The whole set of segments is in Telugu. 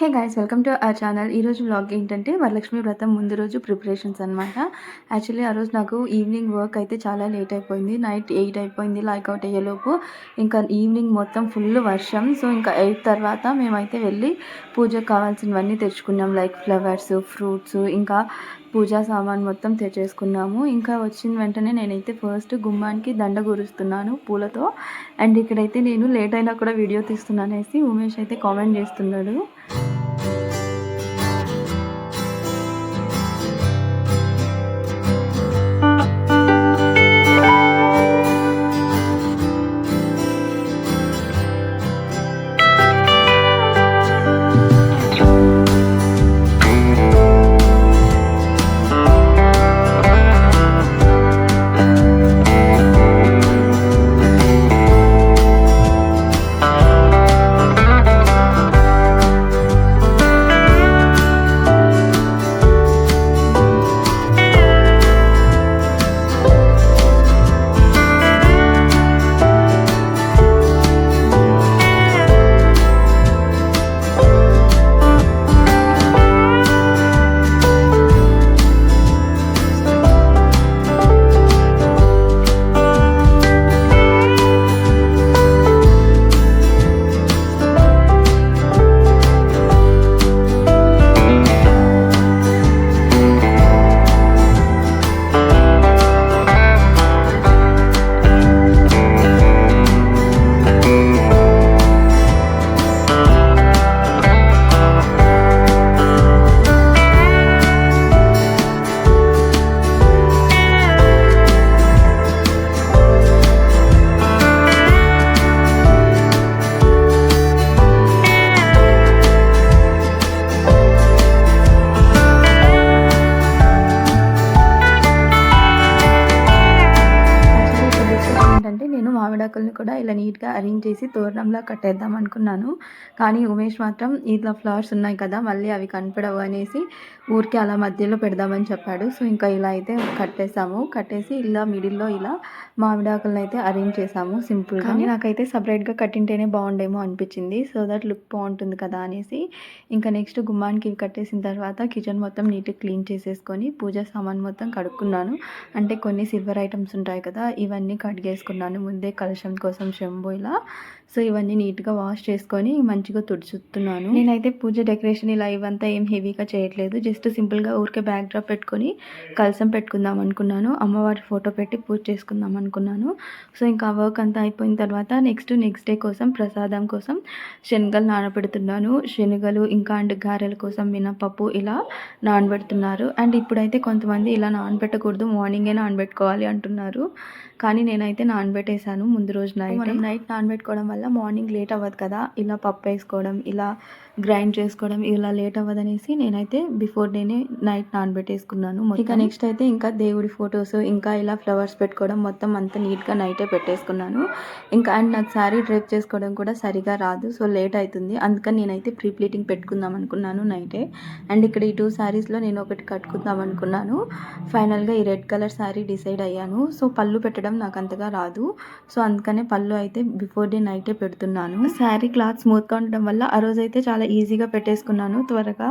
Hey guys welcome to our channel. ఈరోజు వ్లాగ్ ఏంటంటే వరలక్ష్మి వ్రతం ముందు రోజు ప్రిపరేషన్స్ అనమాట యాక్చువల్లీ ఆ రోజు నాకు ఈవినింగ్ వర్క్ అయితే చాలా లేట్ అయిపోయింది. నైట్ ఎయిట్ అయిపోయింది లైక్ అవుట్ అయ్యేలోపు. ఇంకా ఈవినింగ్ మొత్తం ఫుల్ వర్షం. సో ఇంకా ఎయిట్ తర్వాత మేమైతే వెళ్ళి పూజకు కావాల్సినవన్నీ తెచ్చుకున్నాం. లైక్ ఫ్లవర్స్ ఫ్రూట్స్ ఇంకా పూజా సామాన్ మొత్తం తెచ్చేసుకున్నాము. ఇంకా వచ్చిన వెంటనే నేనైతే ఫస్ట్ గుమ్మానికి దండ గురుస్తున్నాను పూలతో. అండ్ ఇక్కడైతే నేను లేట్ అయినా కూడా వీడియో తీస్తున్నానేసి ఉమేష్ అయితే కామెంట్ చేస్తున్నాడు. నేను కూడా ఇలా నీట్గా అరేంజ్ చేసి తోరణంలా కట్టేద్దాం అనుకున్నాను. కానీ ఉమేష్ మాత్రం ఇట్లా ఫ్లవర్స్ ఉన్నాయి కదా మళ్ళీ అవి కనపడవు అనేసి ఊరికి అలా మధ్యలో పెడదామని చెప్పాడు. సో ఇంకా ఇలా అయితే కట్టేసాము. కట్టేసి ఇలా మిడిల్లో ఇలా మామిడాకులను అయితే అరేంజ్ చేసాము సింపుల్ కానీ నాకైతే సపరేట్గా కట్టింటేనే బాగుండేమో అనిపించింది. సో దట్ లుక్ బాగుంటుంది కదా అనేసి ఇంకా నెక్స్ట్ గుమ్మానికి ఇవి కట్టేసిన తర్వాత కిచెన్ మొత్తం నీట్గా క్లీన్ చేసేసుకొని పూజా సామాన్ మొత్తం కడుక్కున్నాను. అంటే కొన్ని సిల్వర్ ఐటమ్స్ ఉంటాయి కదా ఇవన్నీ కట్ చేసుకున్నాను. ముందే కలశం కోసం శంభు ఇలా సో ఇవన్నీ నీట్గా వాష్ చేసుకొని మంచిగా తుడుచుతున్నాను. నేనైతే పూజ డెకరేషన్ ఇలా ఇవంతా ఏం హెవీగా చేయట్లేదు. జస్ట్ సింపుల్గా ఊరికే బ్యాక్ డ్రాప్ పెట్టుకొని కలసం పెట్టుకుందాం అనుకున్నాను. అమ్మవారి ఫోటో పెట్టి పూజ చేసుకుందాం అనుకున్నాను. సో ఇంకా వర్క్ అంతా అయిపోయిన తర్వాత నెక్స్ట్ నెక్స్ట్ డే కోసం ప్రసాదం కోసం శనగలు నానబెడుతున్నాను. శనగలు ఇంకా అండ్ గారెల కోసం మినపప్పు ఇలా నానబెడుతున్నారు. అండ్ ఇప్పుడైతే కొంతమంది ఇలా నానబెట్టకూడదు మార్నింగే నానబెట్టుకోవాలి అంటున్నారు. కానీ నేనైతే నానబెట్టేశాను. ముందు రోజు నైట్ నైట్ నానబెట్టుకోవడం వల్ల మార్నింగ్ లేట్ అవ్వదు కదా. ఇలా పప్పు వేసుకోవడం ఇలా గ్రైండ్ చేసుకోవడం ఇలా లేట్ అవ్వదనేసి నేనైతే బిఫోర్ డేనే నైట్ నానబెట్టేసుకున్నాను ఇక నెక్స్ట్ అయితే ఇంకా దేవుడి ఫొటోస్ ఇంకా ఇలా ఫ్లవర్స్ పెట్టుకోవడం మొత్తం అంతా నీట్గా నైటే పెట్టేసుకున్నాను. ఇంకా అండ్ నాకు శారీ డ్రైప్ చేసుకోవడం కూడా సరిగా రాదు సో లేట్ అవుతుంది అందుకని నేనైతే ప్రీ ప్లీటింగ్ పెట్టుకుందాం అనుకున్నాను నైటే. అండ్ ఇక్కడ ఈ టూ శారీస్లో నేను ఒకటి కట్టుకుందాం అనుకున్నాను. ఫైనల్గా ఈ రెడ్ కలర్ శారీ డిసైడ్ అయ్యాను. సో పళ్ళు పెట్టడం నాకు అంతగా రాదు. సో అందుకనే పళ్ళు అయితే బిఫోర్ డే నైట్ పెడుతున్నాను. శారీ క్లాత్ స్మూత్గా ఉండడం వల్ల ఆ రోజు అయితే చాలా ఈజీగా పెట్టేసుకున్నాను త్వరగా.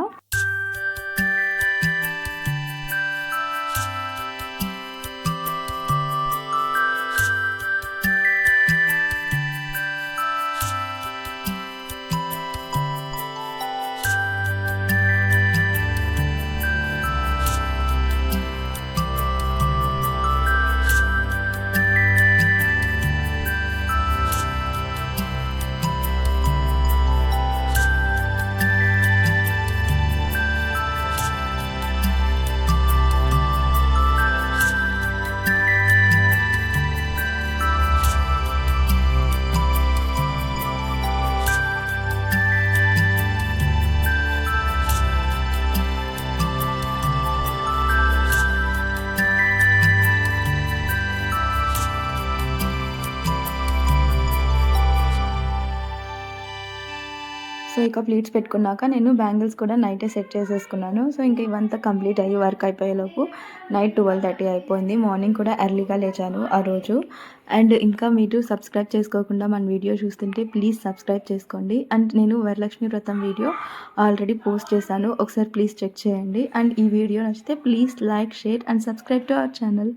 సో ఇక ప్లీట్స్ పెట్టుకున్నాక నేను బ్యాంగిల్స్ కూడా నైటే సెట్ చేసేసుకున్నాను. సో ఇంకా ఇవంతా కంప్లీట్ అయ్యి వర్క్ అయిపోయేలోపు నైట్ ట్వెల్వ్ థర్టీ అయిపోయింది. మార్నింగ్ కూడా ఎర్లీగా లేచాను ఆ రోజు. అండ్ ఇంకా మీరు సబ్స్క్రైబ్ చేసుకోకుండా మన వీడియో చూస్తుంటే ప్లీజ్ సబ్స్క్రైబ్ చేసుకోండి. అండ్ నేను వరలక్ష్మి వ్రతం వీడియో ఆల్రెడీ పోస్ట్ చేశాను. ఒకసారి ప్లీజ్ చెక్ చేయండి. అండ్ ఈ వీడియో నచ్చితే please like share and subscribe to our channel.